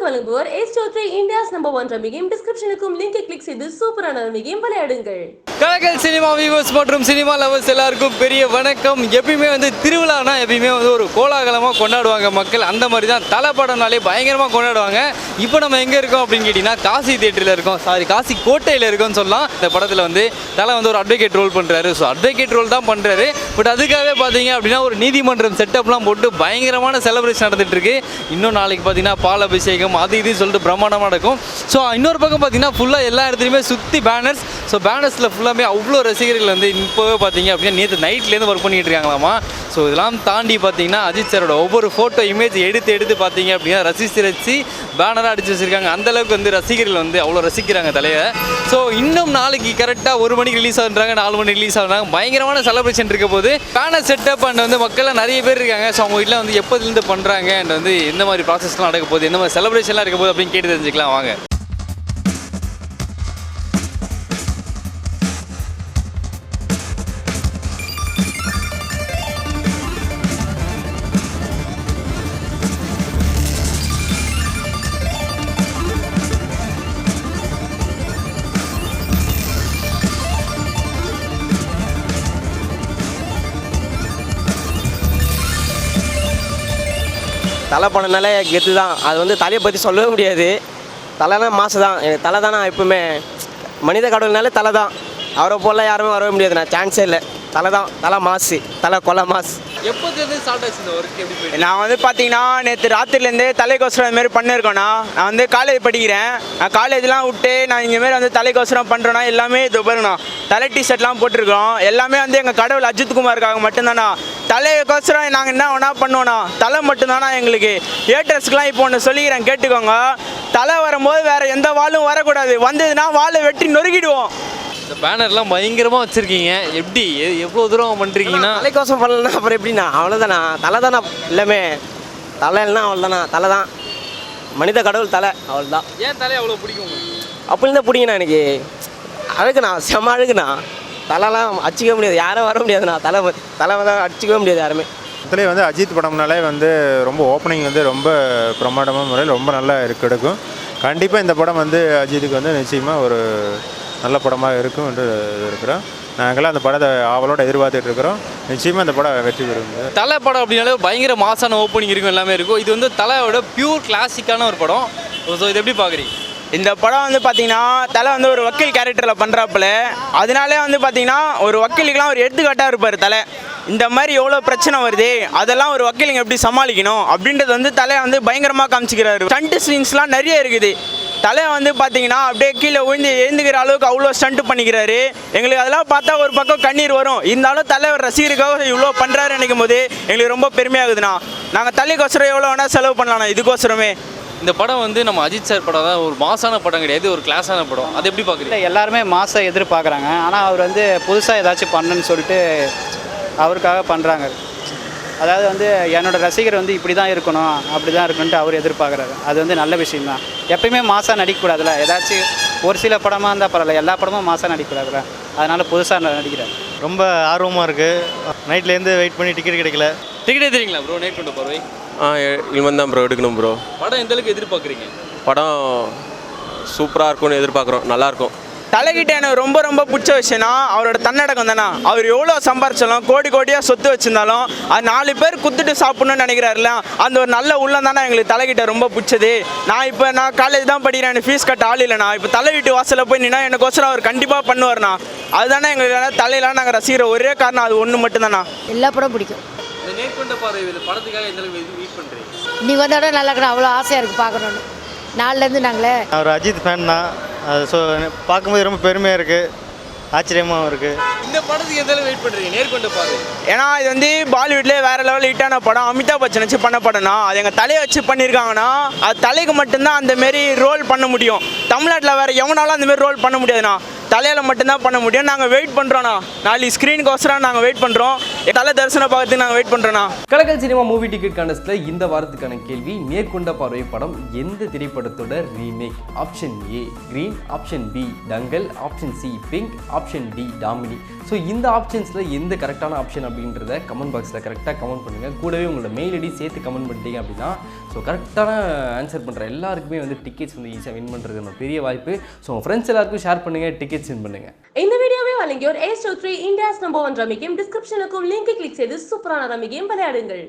உங்களுக்கு வழங்குவோர் ace three India's number one ரமிகையும் டிஸ்கிரிப்ஷனுக்கும் லிங்கை கிளிக் செய்து சூப்பரான ரமிகையும் விளையாடுங்கள். கலக்கல் சினிமா வியூவர்ஸ் மற்றும் சினிமா லவர்ஸ் எல்லாருக்கும் பெரிய வணக்கம். எப்பயுமே வந்து திருவிழானா எப்பயுமே வந்து ஒரு கோலாகலமாக கொண்டாடுவாங்க மக்கள். அந்த மாதிரி தான் தலை படம்னாலே பயங்கரமாக கொண்டாடுவாங்க. இப்போ நம்ம எங்கே இருக்கோம் அப்படின்னு கேட்டிங்கன்னா காசி தேட்டரில் இருக்கோம். சாரி காசி கோட்டையில் இருக்கோம்னு சொல்லலாம். இந்த படத்தில் வந்து தலை வந்து ஒரு அட்வொகேட் ரோல் பண்ணுறாரு ஸோ அட்வொகேட் ரோல் தான் பண்ணுறாரு பட் அதுக்காகவே பார்த்தீங்க அப்படின்னா ஒரு நீதிமன்றம் செட்டப்லாம் போட்டு பயங்கரமான செலிப்ரேஷன் நடந்துட்டு இன்னும் நாளைக்கு பார்த்தீங்கன்னா பால் அபிஷேகம் அது இது சொல்லிட்டு பிரம்மாண்டமாக நடக்கும். ஸோ இன்னொரு பக்கம் பார்த்தீங்கன்னா ஃபுல்லாக எல்லா இடத்துலையுமே சுற்றி பேனர்ஸ் ஸோ பேனர்ஸில் ஃபுல்லாக எல்லாமே அவ்வளோ ரசிகர்கள் வந்து இப்போவே பார்த்தீங்க அப்படின்னா நேற்று நைட்லேருந்து ஒர்க் பண்ணிட்டு இருக்காங்களாமா ஸோ இதெல்லாம் தாண்டி பார்த்தீங்கன்னா அஜித் சாரோட ஒவ்வொரு ஃபோட்டோ இமேஜ் எடுத்து எடுத்து பார்த்தீங்க அப்படின்னா ரசித்து ரசித்து பேனராக அடிச்சு வச்சுருக்காங்க. அந்தளவுக்கு வந்து ரசிகர்கள் வந்து அவ்வளோ ரசிக்கிறாங்க தலையை. ஸோ இன்னும் நாளைக்கு கரெக்டாக ஒரு மணிக்கு ரிலீஸ் ஆகுறாங்க நாலு மணிக்கு ரிலீஸ் ஆகுறாங்க பயங்கரமான செலிப்ரேஷன் இருக்க போது பேனர் செட்டப் அண்ட் வந்து மக்கள்லாம் நிறைய பேர் இருக்காங்க. ஸோ அவங்க வீட்டில் வந்து எப்போதுலேருந்து பண்ணுறாங்க அண்ட் வந்து எந்த மாதிரி ப்ராசஸ்லாம் நடக்க போகுது எந்த மாதிரி செலிப்ரேஷன்லாம் இருக்க போகுது அப்படின்னு கேட்டு தெரிஞ்சுக்கலாம். வாங்க. தலை படம்னாலே கெத்து தான். அது வந்து தலையை பற்றி சொல்லவே முடியாது. தலைனா மாசு தான். எனக்கு தலை தானே எப்பவுமே. மனித கடவுள்னாலே தலை தான். அவரை போல யாருமே வரவே முடியாதுண்ணா சான்ஸே இல்லை. தலை தான். தலை மாசு. தலை கொலை மாசு. நான் வந்து பார்த்தீங்கன்னா நேற்று ராத்திரிலேருந்தே தலைக்கோசரம் இந்த மாதிரி பண்ணியிருக்கோண்ணா நான் வந்து காலேஜ் படிக்கிறேன். நான் காலேஜ்லாம் விட்டு நான் இங்கே மாரி வந்து தலைக்கோசரம் பண்ணுறேன்னா எல்லாமே இது பாருங்கண்ணா தலை டிஷர்ட்லாம் போட்டிருக்கோம். எல்லாமே வந்து எங்கள் கடவுள் அஜித் குமாருக்காக மட்டும்தாண்ணா. தலைக்கோசரம் நாங்கள் என்ன வேணா பண்ணுவோண்ணா தலை மட்டும்தானா எங்களுக்கு? ஏட்ரஸ்க்குலாம் இப்போ ஒன்று சொல்லிக்கிறேன் கேட்டுக்கோங்க. தலை வரும்போது வேறு எந்த வாளும் வரக்கூடாது. வந்ததுன்னா வாளை வெட்டி நொறுக்கிடுவோம். இந்த பேனர்லாம் பயங்கரமாக வச்சுருக்கீங்க. எப்படி? எவ்வளோ தூரம் பண்ணுறீங்கன்னா தலைக்கோசம் பண்ணலன்னா அப்புறம் எப்படிண்ணா? அவ்வளோதாண்ணா தலை தானே? எல்லாமே தலை இல்லைன்னா அவ்வளோதாண்ணா தலை தான். மனித கடவுள் தலை. அவ்வளோதான் ஏன் தலையை அவ்வளோ பிடிக்கும் அப்படின்னு தான் பிடிங்கண்ணா எனக்கு. அழகுண்ணா செம அழகுண்ணா தலைலாம் அடிச்சிக்க முடியாது. யாரும் வர முடியாதுண்ணா தலை ப- தலை தான் அடிச்சிக்கவே முடியாது யாருமே. அதுலேயே வந்து அஜித் படம்னாலே வந்து ரொம்ப ஓப்பனிங் வந்து ரொம்ப பிரமாண்டமான முறையில் ரொம்ப நல்லா இருக்கு எடுக்கும். கண்டிப்பாக இந்த படம் வந்து அஜித்துக்கு வந்து நிச்சயமாக ஒரு நல்ல படமாக இருக்கும் என்று இருக்கிறோம். நாங்களாம் அந்த படத்தை ஆவலோட எதிர்பார்த்துட்டு இருக்கிறோம். நிச்சயமாக இந்த படம் வெற்றி பெறும். தலை படம் அப்படின்னாலே பயங்கர மாசான ஓப்பனிங் இருக்கும் எல்லாமே இருக்கும். இது வந்து தலையோட பியூர் கிளாசிக்கான ஒரு படம். ஸோ இது எப்படி பார்க்குறீங்க இந்த படம் வந்து பார்த்தீங்கன்னா தலை வந்து ஒரு வக்கீல் கேரக்டரில் பண்ணுறாப்புல அதனாலே வந்து பார்த்தீங்கன்னா ஒரு வக்கீலுக்கெலாம் ஒரு எடுத்துக்காட்டாக இருப்பார் தலை. இந்த மாதிரி எவ்வளோ பிரச்சனை வருது? அதெல்லாம் ஒரு வக்கீலுங்க எப்படி சமாளிக்கணும்? அப்படின்றது வந்து தலையை வந்து பயங்கரமாக காமிச்சிக்கிறாரு. ஸ்டண்ட் சீன்ஸ்லாம் நிறைய இருக்குது. தலை வந்து பார்த்தீங்கன்னா அப்படியே கீழே விழுந்து எழுந்துக்கிற அளவுக்கு அவ்வளோ ஸ்டண்ட் பண்ணிக்கிறாரு. எங்களுக்கு அதெல்லாம் பார்த்தா ஒரு பக்கம் கண்ணீர் வரும். இருந்தாலும் தலைவர் ரசிகருக்காக இவ்வளோ பண்ணுறாரு நினைக்கும் போது எங்களுக்கு ரொம்ப பெருமையாகுதுண்ணா. நாங்கள் தலைக்கோசரம் எவ்வளோ வேணால் செலவு பண்ணலாம்ண்ணா இதுக்கோசரமே. இந்த படம் வந்து நம்ம அஜித் சார் படம் தான் ஒரு மாசான படம் கிடையாது ஒரு கிளாஸான படம். அது எப்படி பார்க்குறீங்க எல்லாருமே மாசை எதிர்பார்க்குறாங்க ஆனால் அவர் வந்து புதுசாக ஏதாச்சும் பண்ணுன்னு சொல்லிட்டு அவருக்காக பண்ணுறாங்க அதாவது வந்து என்னோட ரசிகர் வந்து இப்படி தான் இருக்கணும் அப்படி தான் இருக்கணுன்ட்டு அவர் எதிர்பார்க்குறாரு அது வந்து நல்ல விஷயம் தான் எப்பயுமே மாசாக நடிக்கக்கூடாதுல்ல. ஏதாச்சும் ஒரு சில படமாக இருந்தால் பரவாயில்ல எல்லா படமும் மாசாக நடிக்கக்கூடாதுல்ல. அதனால் புதுசாக நடிக்கிறார். ரொம்ப ஆர்வமாக இருக்குது நைட்லேருந்து வெயிட் பண்ணி டிக்கெட் கிடைக்கல. டிக்கெட் எடுத்துறீங்களா ப்ரோ நைட் கொண்டு பார்வை ஆ இனிமேல் தான் ப்ரோ எடுக்கணும் ப்ரோ படம் எந்த அளவுக்கு எதிர்பார்க்குறீங்க? படம் சூப்பராக இருக்கும்னு எதிர்பார்க்குறோம் நல்லாயிருக்கும் தலைகிட்ட எனக்கு ரொம்ப ரொம்ப பிடிச்ச விஷயம்னா அவரோட தன்னடக்கம் தானே? அவர் எவ்வளோ சம்பாரிச்சாலும் கோடி கோடியாக சொத்து வச்சிருந்தாலும் அது நாலு பேர் குத்துட்டு சாப்பிடணும்னு நினைக்கிறாருல அந்த ஒரு நல்ல உள்ளம் தானே எங்களுக்கு தலைகிட்ட ரொம்ப பிடிச்சது. நான் இப்போ நான் காலேஜ் தான் படிக்கிறேன் எனக்கு ஃபீஸ் கட்ட ஆள் இல்லைண்ணா. இப்போ தலை வீட்டு வாசலில் போய் நின்னா எனக்கோசரம் அவர் கண்டிப்பாக பண்ணுவார்ண்ணா. அதுதானே எங்களுக்கு தலையெல்லாம் நாங்கள் ரசிக்கிற ஒரே காரணம் அது ஒன்று மட்டும்தாண்ணா. எல்லா படம் பிடிக்கும். இந்த நேர்கொண்ட பார்வை படத்துக்காக எந்த அளவுக்கு வெயிட் பண்ணுறீங்க நீ வந்தோட நல்லா இருக்கணும். அவ்வளோ ஆசையாக இருக்குது பார்க்கணுன்னு நாலுலேருந்து நாங்களே. ஒரு அஜித் ஃபேன் தான். அது ஸோ பார்க்கும்போது ரொம்ப பெருமையாக இருக்குது ஆச்சரியமாகவும் இருக்குது இந்த படத்துக்கு எந்த அளவுக்கு வெயிட் பண்ணுறீங்க நேர்கொண்ட பார்வை ஏன்னா இது வந்து பாலிவுட்லேயே வேற லெவலில் ஹிட்டான படம். அமிதாப் பச்சன் வச்சு பண்ண படம்னா அது எங்கள் தலையை வச்சு பண்ணியிருக்காங்கன்னா அது தலைக்கு மட்டும்தான் அந்த மாரி ரோல் பண்ண முடியும். தமிழ்நாட்டில் வேற எவனாலும் அந்த மாதிரி ரோல் பண்ண முடியாதுண்ணா. தலையில் மட்டும்தான் பண்ண முடியும். நாங்கள் வெயிட் பண்ணுறோண்ணா நாளைக்கு ஸ்க்ரீனுக்கோசரம் நாங்கள் வெயிட் பண்ணுறோம் தலை தரிசனம் பார்க்கறதுக்கு நாங்கள் வெயிட் பண்ணுறோண்ணா கலக்கல் சினிமா மூவி டிக்கெட் கான்டெஸ்ட்டில் இந்த வாரத்துக்கான கேள்வி மேற்கொண்ட பார்வை படம் எந்த திரைப்படத்தோட remake option A green option B Dangal option C pink option D Damini so இந்த ஆப்ஷன்ஸில் எந்த கரெக்டான ஆப்ஷன் அப்படின்றத கமெண்ட் பாக்ஸில் கரெக்டாக கமெண்ட் பண்ணுங்கள் கூடவே உங்களோட மெயில் ஐடி சேர்த்து கமெண்ட் பண்ணிட்டீங்க அப்படின்னா ஸோ கரெக்டான ஆன்சர் பண்ணுற எல்லாருக்குமே வந்து டிக்கெட்ஸ் வந்து ஈஸியாக வின் பண்ணுறதுக்கு பெரிய வாய்ப்பு. ஸோ உங்கள் ஃப்ரெண்ட்ஸ் எல்லாருக்கும் ஷேர் பண்ணுங்கள் டிக்கெட்ஸ் வின் பண்ணுங்கள் இந்த வழங்கியோர் A two three India's number one rummy game டிஸ்கிரிப்ஷனுக்கும் லிங்கை கிளிக் செய்து சூப்பரான ரம்மி கேம் விளையாடுங்கள்.